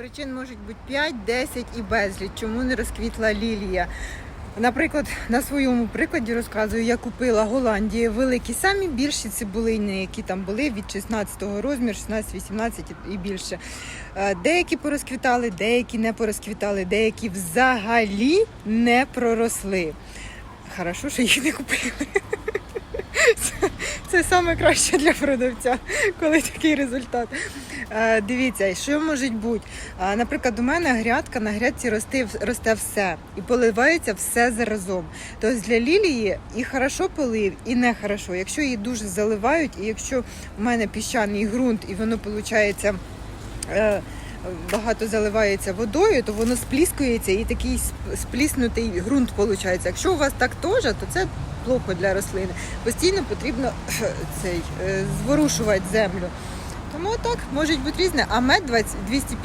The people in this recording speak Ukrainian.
Причин можуть бути 5, 10 і безліч. Чому не розквітла лілія? Наприклад, на своєму прикладі розказую, я купила Голландії великі, самі більші цибулини, які там були від 16 розміру, 16, 18 і більше. Е, Деякі порозквітали, деякі не порозквітали, деякі взагалі не проросли. Хорошо, що їх не купили. Це саме краще для продавця, коли такий результат. Е, Дивіться, що може бути? Е, Наприклад, у мене грядка, на грядці росте, росте все і поливається все заразом. Тобто для лілії і хорошо полив, і не хорошо. Якщо її дуже заливають, і якщо у мене піщаний ґрунт, і воно виходить. Е, Багато заливається водою, то воно спліскується і такий спліснутий ґрунт виходить. Якщо у вас так теж, то це плохо для рослини. Постійно потрібно цей е, зворушувати землю. Тому так, можуть бути різне, а мед 250